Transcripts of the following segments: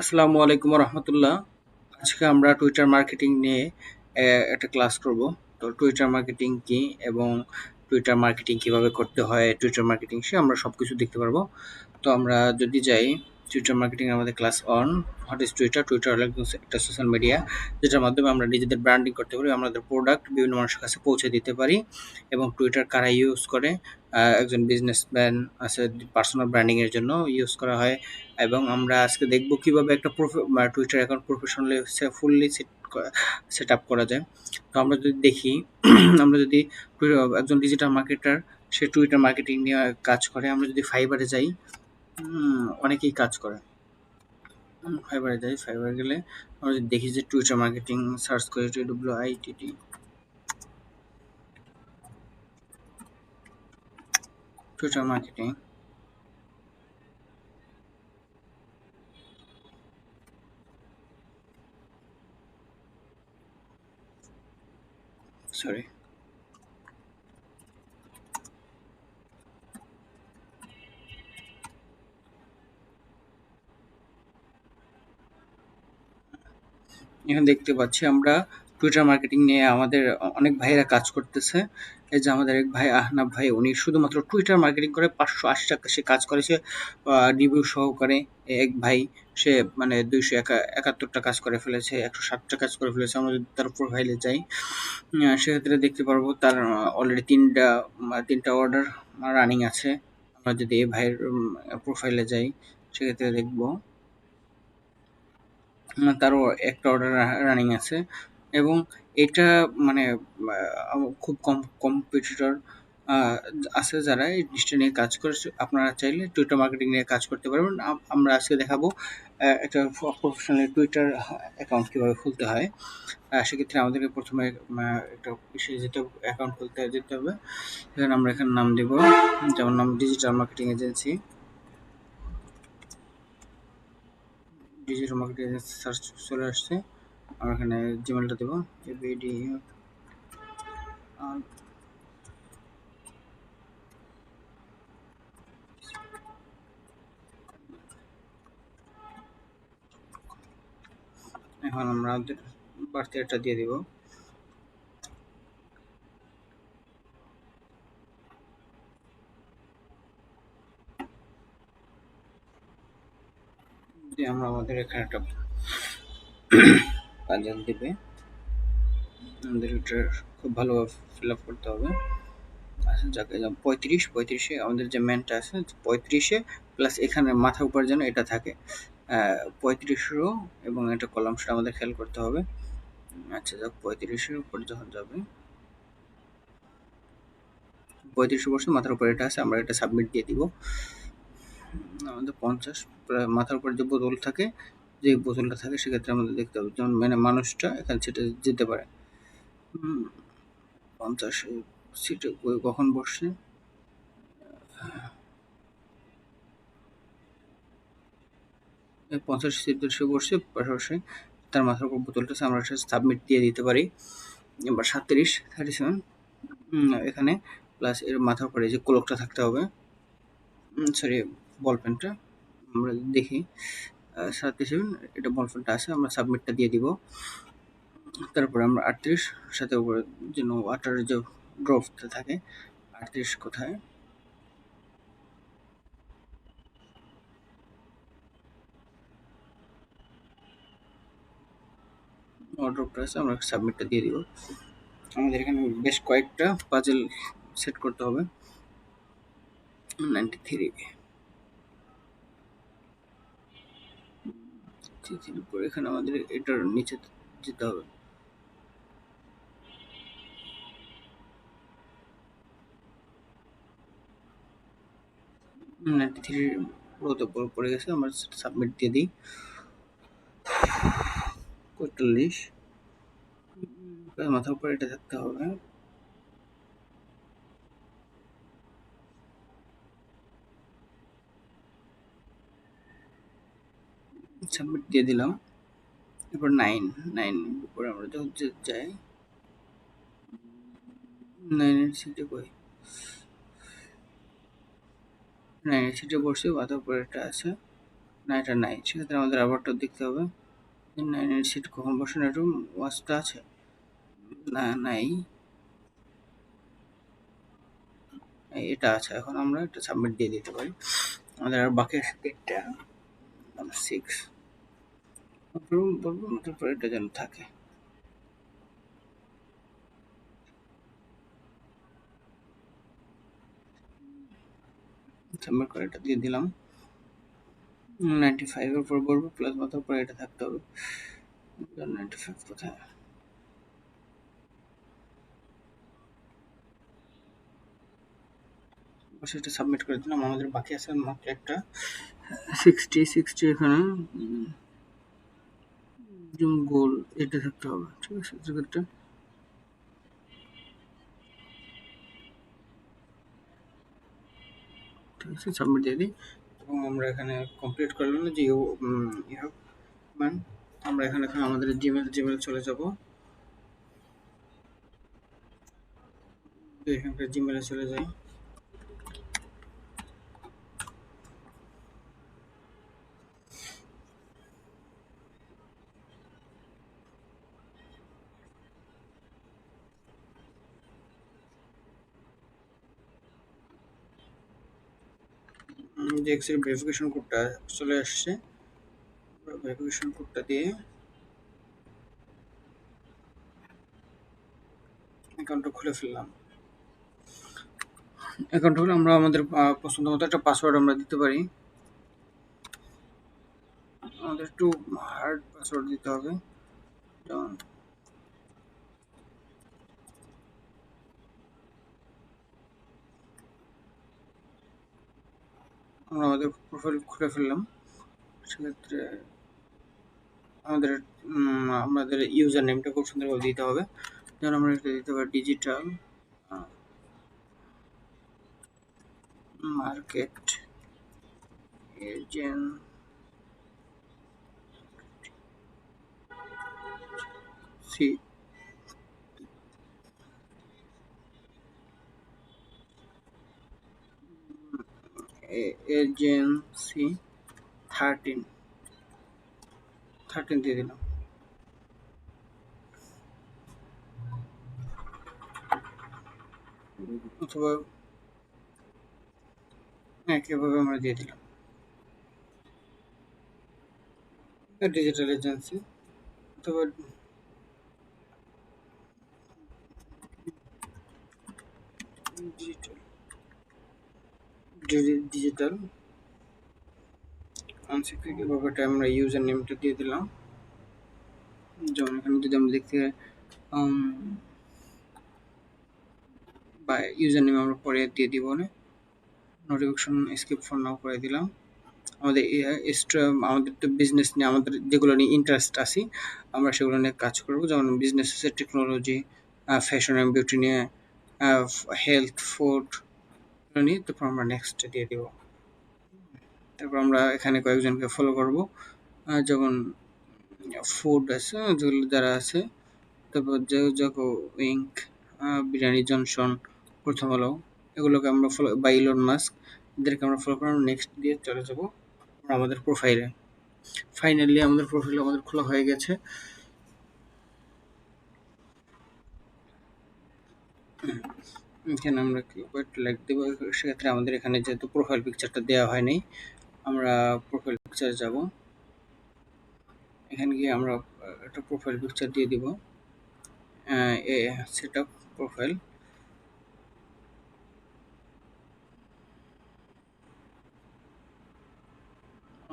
আসসালামু আলাইকুম রহমতুল্লাহ। আজকে আমরা টুইটার মার্কেটিং নিয়ে একটা ক্লাস করব। তো টুইটার মার্কেটিং কি এবং টুইটার মার্কেটিং কীভাবে করতে হয় টুইটার মার্কেটিং সে আমরা সব কিছু দেখতে পারব। তো আমরা যদি যাই টুইটার মার্কেটিং আমাদের class on what is Twitter Twitter হলো একটা সোশ্যাল মিডিয়া যেটার মাধ্যমে আমরা নিজেদের ব্র্যান্ডিং করতে পারি, আমাদের প্রোডাক্ট বিভিন্ন মানুষের কাছে পৌঁছে দিতে পারি এবং টুইটার কারা ইউজ করে একজন বিজনেসম্যান আছে পার্সোনাল ব্র্যান্ডিংয়ের জন্য ইউজ করা হয় এবং আমরা আজকে দেখব কীভাবে একটা Twitter account professionally fully set set up করা যায়। তো আমরা যদি দেখি, আমরা যদি একজন ডিজিটাল মার্কেটার সে টুইটার মার্কেটিং নিয়ে কাজ করে, আমরা যদি ফাইবারে যাই অনেকেই কাজ করে। ফাইবারে যাই ফাইবারে গেলে আমরা যদি দেখি যে টুইটার মার্কেটিং সার্চ করি T W I T T Twitter marketing sorry এখানে দেখতে পাচ্ছি আমরা টুইটার মার্কেটিং নিয়ে আমাদের অনেক ভাইয়েরা কাজ করতেছে। এই যে আমাদের এক ভাই আহনাব ভাই, উনি শুধুমাত্র টুইটার মার্কেটিং করে পাঁচশো আশি টাকা সে কাজ করে সে রিভিউ সহকারে। এক ভাই, সে মানে দুইশো একা একাত্তরটা কাজ করে ফেলেছে, একশো ষাটটা কাজ করে ফেলেছে, আমরা যদি তার প্রোফাইলে যাই সেক্ষেত্রে দেখতে পারব তার অলরেডি তিনটা তিনটা অর্ডার রানিং আছে। আমরা যদি এই ভাইয়ের প্রোফাইলে যাই, সেক্ষেত্রে দেখব। তারও একটা অর্ডার রানিং আছে। এবং এটা মানে খুব কম কম্পিটিটর আছে যারা এই জিনিসটা নিয়ে কাজ করে আপনারা চাইলে টুইটার মার্কেটিং নিয়ে কাজ করতে পারবেন। আমরা আজকে দেখাবো একটা প্রফেশনাল টুইটার অ্যাকাউন্ট কীভাবে খুলতে হয়। সেক্ষেত্রে আমাদেরকে প্রথমে একটা ইসে যেতে অ্যাকাউন্ট খুলতে যেতে হবে এখানে আমরা এখানে নাম দেব, যেমন নাম digital marketing agency digital marketing agency search চলে আসছে। আমরা এখানে জিমেলটা দেবো এবিডি এখন আমরা আমাদের বার্থডেটা দিয়ে দিব। দিয়ে আমরা আমাদের এখানে একটা পাজল দিবে। আমাদের এটা খুব ভালোভাবে ফিল আপ করতে হবে। আচ্ছা যাকে পঁয়ত্রিশ, পঁয়ত্রিশে আমাদের যে ম্যানটা আছে, পঁয়ত্রিশে প্লাস এখানে মাথা উপর যেন এটা থাকে। পঁয়ত্রিশ রো এবং এটা কলাম সেটা আমাদের খেয়াল করতে হবে। আচ্ছা যাক পঁয়ত্রিশের উপর যখন যাবে, পঁয়ত্রিশ বছর মাথার উপর এটা আছে, আমরা এটা সাবমিট দিয়ে দিব। আমাদের পঞ্চাশ মাথার উপর যে বোতল থাকে যে বোতলটা থাকে, সেক্ষেত্রে আমাদের দেখতে হবে। যেমন মানে মানুষটা এখানে সেটা যেতে পারে। পঞ্চাশ সিটে কখন বসছে পঞ্চাশ সিট সে বসছে পাশাপাশি তার মাথার উপর বোতলটা আমরা সাবমিট দিয়ে দিতে পারি। এবার সাতত্রিশ থার্টি সেভেন এখানে প্লাস এর মাথার উপরে যে কোলকটা থাকতে হবে। সরি বল পেনটা আমরা দেখি। সাতত্রিশ সেভেন এটা বল পেনটা আছে, আমরা সাবমিটটা দিয়ে দিব। তারপরে আমরা আটত্রিশ, সাথে উপরে যেন ওয়াটারের যে ড্রপটা থাকে, আটত্রিশ কোথায়? ড্রপটা আছে, আমরা সাবমিটটা দিয়ে দিব। আমাদের এখানে বেশ কয়েকটা পাজেল সেট করতে হবে। নাইনটি থ্রি থ্রির উপর এখানে আমাদের এটার নিচে যেতে হবে। নাইনটি থ্রির পুরোতে পড়ে গেছে, আমরা সাবমিট দিয়ে দিই। পঁয়তাল্লিশ। মাথার উপর এটা থাকতে হবে। সাবমিট দিয়ে দিলাম। এরপর নাইন নাইন উপরে আমরা যখন যাই নাইনের সিটে কই? নাইনের সিটে বসে, মাথার উপরে এটা আছে না এটা নাই সেক্ষেত্রে আমাদের আবারটা দেখতে হবে নাইনের সিট কখন বসে না একটু ওয়াচটা আছে? না, নাই। এটা আছে, এখন আমরা এটা সাবমিট দিয়ে দিতে পারি। আমাদের আর বাকি আছে নাম্বার সিক্স এটা যেন থাকে। সাবমিট করে এটা দিয়ে দিলাম। নাইনটি ফাইভের উপর বলব প্লাস মাথার উপর এটা থাকতে হবে। নাইনটি ফাইভ কোথায়? সেটা সাবমিট করে দিলাম। আমাদের বাকি আছে মাত্র একটা সিক্সটি সিক্সটি এখানে গোল, এটা থাকতে হবে, ঠিক আছে সেক্ষেত্রে সাবমিট দিয়ে দিই। এবং আমরা এখানে কমপ্লিট করলাম না যে ইউ মান। আমরা এখানে, এখন আমাদের জিমেল জিমেল চলে যাব। এখানকার জিমেলে চলে যাই। যে এক্সের ভেরিফিকেশন কোডটা চলে আসছে ভেরিফিকেশন কোডটা দিয়ে অ্যাকাউন্টটা খুলে ফেললাম। অ্যাকাউন্ট হলে আমরা আমাদের পছন্দ মতো একটা পাসওয়ার্ড আমরা দিতে পারি। আমাদের একটু হার্ড পাসওয়ার্ড দিতে হবে। যেমন আমরা আমাদের প্রোফাইল খুলে ফেললাম। সেক্ষেত্রে আমাদের আমাদের ইউজার নেমটা খুব সুন্দরভাবে দিতে হবে। যেমন আমরা এটা দিতে পারি digital market agent C agency thirteen. Thirteen দিয়ে দিলাম। অথবা একইভাবে আমরা দিয়ে দিলাম। ডিজিটাল এজেন্সি অথবা ডিজিটাল ডিজিটাল আনসিক্রেট এভাবে আমরা ইউজার নেমটা দিয়ে দিলাম। যেমন এখানে যদি আমরা দেখতে বা ইউজার নেম আমরা পরে দিয়ে দিব না নোটিফিকেশন স্কিপ ফোন নাও করে দিলাম। আমাদের এক্সট্রা আমাদের তো বিজনেস নিয়ে, আমাদের যেগুলো নিয়ে ইন্টারেস্ট আছি, আমরা সেগুলো নিয়ে কাজ করব। যেমন business technology fashion and beauty নিয়ে হেলথ ফুড নিয়ে তারপর আমরা নেক্সট দিয়ে দেব। তারপর আমরা এখানে কয়েকজনকে ফলো করব। যেমন ফুড আছে, যেগুলো যারা আছে, তারপর যে জাগো উইঙ্ক বিরিয়ানি, জনসন, প্রথম আলো, এগুলোকে আমরা ফলো বা ইলন মাস্ক এদেরকে আমরা ফলো করে নেক্সট দিয়ে চলে যাব আমাদের প্রোফাইলে ফাইনালি আমাদের প্রোফাইল আমাদের খোলা হয়ে গেছে। এখানে আমরা লাইক দেবো, সেক্ষেত্রে আমাদের এখানে যেহেতু প্রোফাইল পিকচারটা দেওয়া হয়নি, আমরা প্রোফাইল পিকচার যাব। এখানে গিয়ে আমরা একটা প্রোফাইল পিকচার দিয়ে দিব। এ সেট আপ প্রোফাইল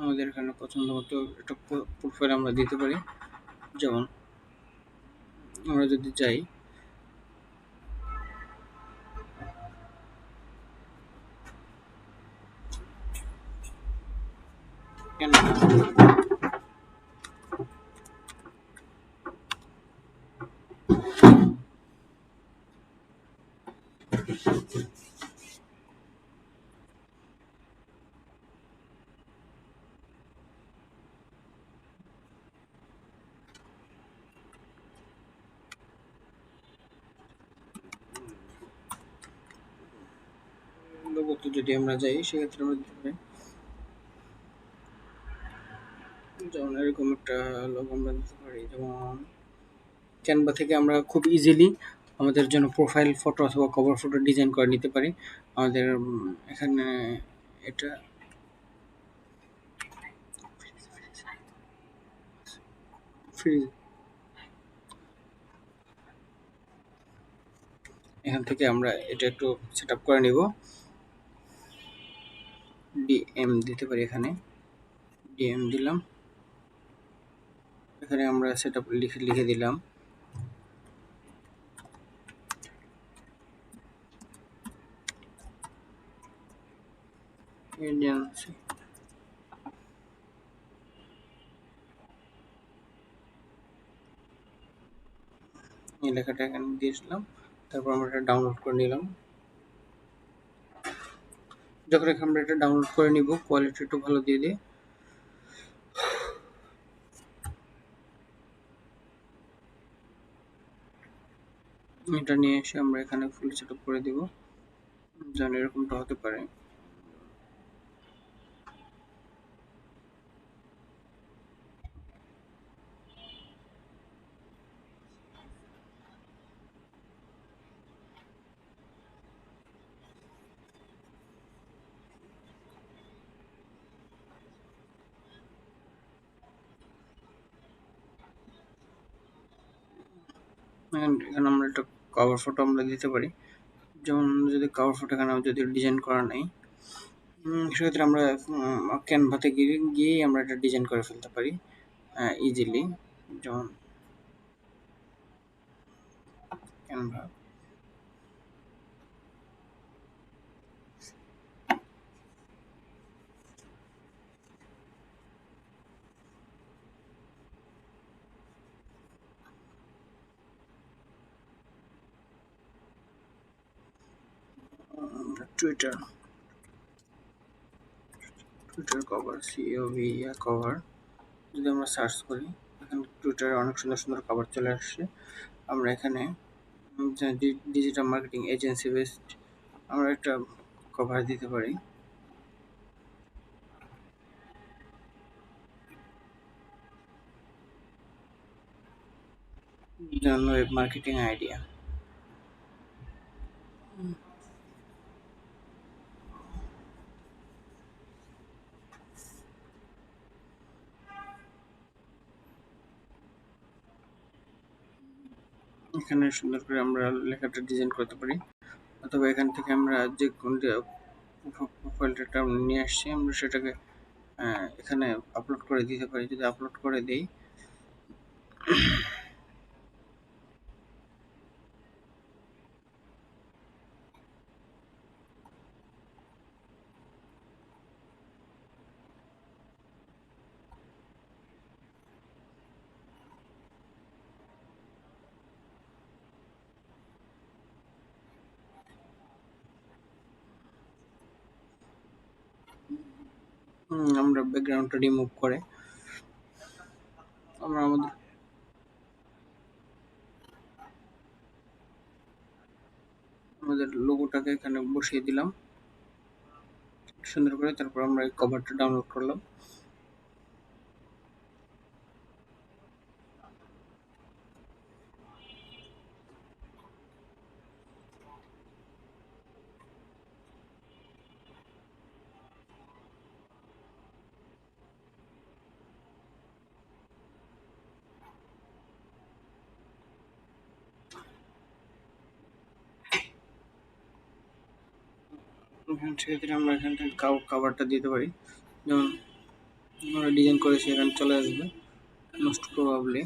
আমাদের এখানে পছন্দ মতো একটা প্রোফাইল আমরা দিতে পারি। যেমন, আমরা যদি লোগোতে যদি আমরা যাই সেক্ষেত্রে আমরা দিতে পারি যেমন এরকম একটা লোক আমরা দিতে পারি, যেমন ক্যানভা থেকে আমরা খুব ইজিলি আমাদের জন্য প্রোফাইল ফটো অথবা কভার ফটো ডিজাইন করে নিতে পারি। আমাদের এখানে এটা ফ্রি এখান থেকে আমরা এটা একটু সেট করে নিব। ডিএম দিতে পারি এখানে। ডিএম দিলাম। এখানে আমরা সেট লিখে লিখে দিলাম। এই লেখাটা এখানে দিয়েছিলাম তারপর আমরা এটা ডাউনলোড করে নিলাম। যখন আমরা এটা ডাউনলোড করে নিব কোয়ালিটি একটু ভালো দিয়ে দিয়ে এটা নিয়ে এসে আমরা এখানে ফুল সেট করে দিব। যেন এরকমটা হতে পারে। এখানে আমরা একটা কভার ফটো আমরা দিতে পারি। যেমন যদি কভার ফটো এখানে যদি ডিজাইন করা নেই সেক্ষেত্রে আমরা ক্যানভাতে গিয়ে, গিয়েই আমরা এটা ডিজাইন করে ফেলতে পারি ইজিলি যেমন Canva Twitter Twitter cover COV cover যদি আমরা সার্চ করি, এখানে টুইটারে অনেক সুন্দর সুন্দর কভার চলে আসছে। আমরা এখানে ডিজিটাল মার্কেটিং এজেন্সি বেসড আমরা একটা কভার দিতে পারি। ওয়েব মার্কেটিং আইডিয়া এখানে সুন্দর করে আমরা লেখাটা ডিজাইন করতে পারি। অথবা এখান থেকে আমরা যে প্রোফাইলটা নিয়ে আসছি, আমরা সেটাকে এখানে আপলোড করে দিতে পারি। যদি আপলোড করে দিই আমরা ব্যাকগ্রাউন্ডটা রিমুভ করে আমরা আমাদের আমাদের লোগোটাকে এখানে বসিয়ে দিলাম। সুন্দর করে তারপর আমরা এই কভারটা ডাউনলোড করলাম। সেক্ষেত্রে আমরা এখান থেকে কাভারটা দিতে পারি, যেমন আমরা ডিজাইন করেছি, এখানে চলে আসবে মোস্ট প্রবাবলি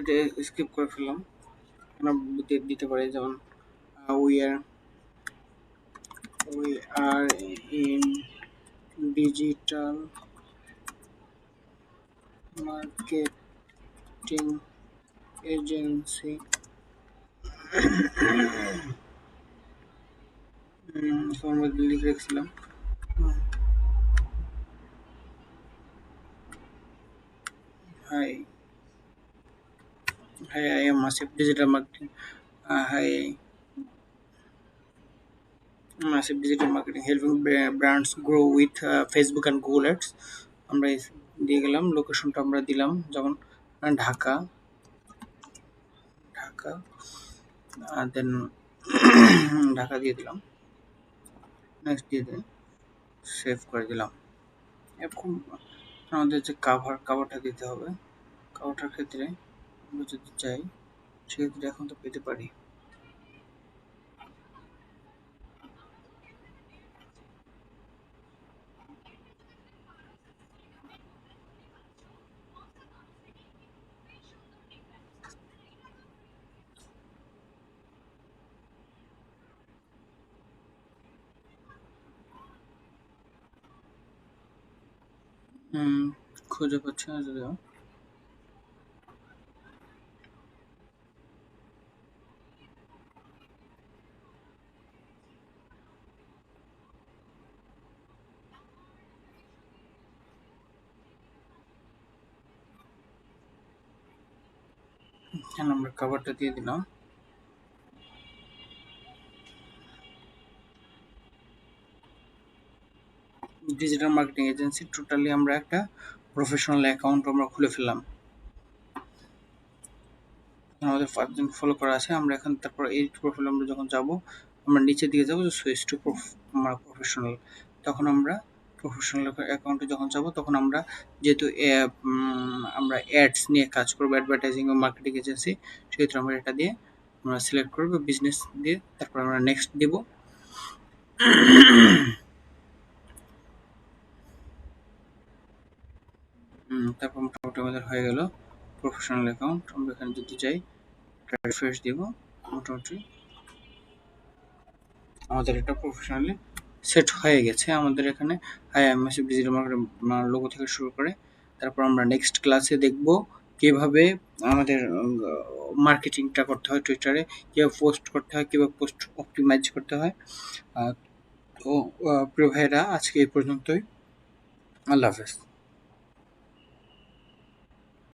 এটা স্কিপ করে ফেললাম। দিতে- পারি যেমন we are we are in digital marketing agency লিখে রেখেছিলাম। Hi hi I'm massive digital marketing hi massive digital marketing helping bra- brands grow with uh, Facebook and Google Ads আমরা দিয়ে গেলাম লোকেশনটা আমরা দিলাম যেমন ঢাকা। ঢাকা দেন ঢাকা দিয়ে দিলাম। নেক্সট দিয়ে দিলাম সেভ করে দিলাম। এরকম আমাদের যে কাভার কাভারটা দিতে হবে। কাভারটার ক্ষেত্রে আমরা যদি চাই সেক্ষেত্রে এখন তো পেতে পারি। খুঁজে পাচ্ছি না যদিও এখানে আমরা কাভারটা দিয়ে দিলাম। ডিজিটাল মার্কেটিং এজেন্সি টোটালি আমরা একটা প্রফেশনাল অ্যাকাউন্ট আমরা খুলে ফেললাম। আমাদের পাঁচজন ফলো করা আছে, আমরা এখন তারপর এই প্রোফাইল আমরা যখন যাব, আমরা নিচের দিকে যাব সুইচ টু আমরা প্রফেশনাল তখন আমরা প্রফেশনাল অ্যাকাউন্টে যখন যাব, তখন আমরা যেহেতু আমরা অ্যাডস নিয়ে কাজ করব অ্যাডভার্টাইজিং ও মার্কেটিং এজেন্সি সেক্ষেত্রে আমরা এটা দিয়ে আমরা সিলেক্ট করব বিজনেস দিয়ে, তারপর আমরা নেক্সট দেবো। তারপর মোটামুটি আমাদের হয়ে গেল প্রফেশনাল অ্যাকাউন্ট আমরা এখানে যদি চাই রিফ্রেশ দিব, মোটামুটি। আমাদের এটা প্রফেশনালি সেট হয়ে গেছে আমাদের এখানে। Hi S digital marketing logo থেকে শুরু করে। তারপর আমরা নেক্সট ক্লাসে দেখব কীভাবে আমাদের মার্কেটিংটা করতে হয় টুইটারে কীভাবে পোস্ট করতে হয়, কীভাবে পোস্ট অপটিমাইজ করতে হয়। তো প্রিয় ভাইয়েরা, আজকে এই পর্যন্তই। আল্লাহ হাফেজ।